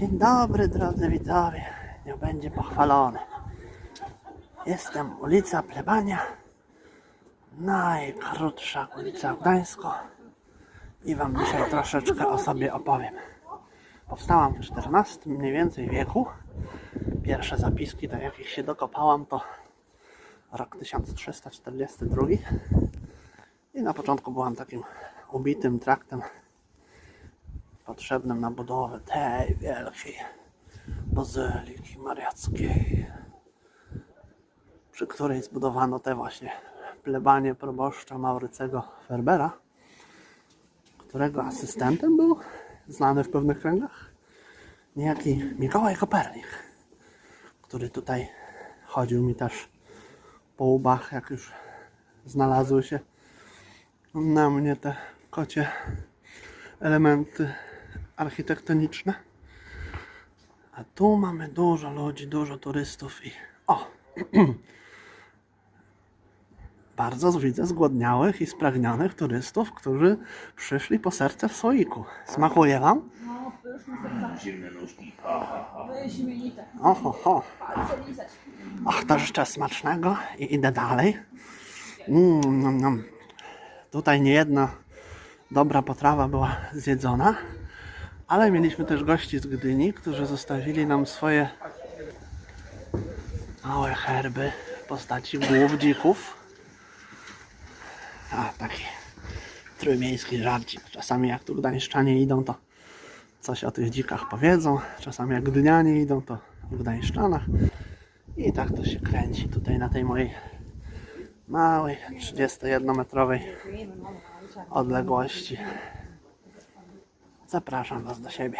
Dzień dobry drodzy widzowie, niech będzie pochwalony. Jestem ulica Plebania, najkrótsza ulica w Gdańsku i Wam dzisiaj troszeczkę o sobie opowiem. Powstałam w XIV mniej więcej wieku. Pierwsze zapiski, do jakich się dokopałam, to rok 1342 i na początku byłam takim ubitym traktem potrzebnym na budowę tej wielkiej bazyliki mariackiej, przy której zbudowano te właśnie plebanie proboszcza Maurycego Ferbera, którego asystentem był znany w pewnych kręgach niejaki Mikołaj Kopernik, który tutaj chodził mi też po łbach, jak już znalazły się na mnie te kocie elementy architektoniczne. A tu mamy dużo ludzi, dużo turystów i o! Bardzo widzę zgłodniałych i spragnionych turystów, którzy przyszli po serce w słoiku. Smakuje wam? No, pyszne. Zimne nóżki. Wyśmienite. Oho, ho. Palce lizać. Och, to życzę smacznego i idę dalej. Mm, nom, nom. Tutaj nie jedna dobra potrawa była zjedzona, ale mieliśmy też gości z Gdyni, którzy zostawili nam swoje małe herby w postaci głów dzików. A, taki trójmiejski żarcik. Czasami jak tu gdańszczanie idą, to coś o tych dzikach powiedzą. Czasami jak gdynianie idą, to o gdańszczanach. I tak to się kręci tutaj na tej mojej małej 31-metrowej odległości. Zapraszam Was do siebie.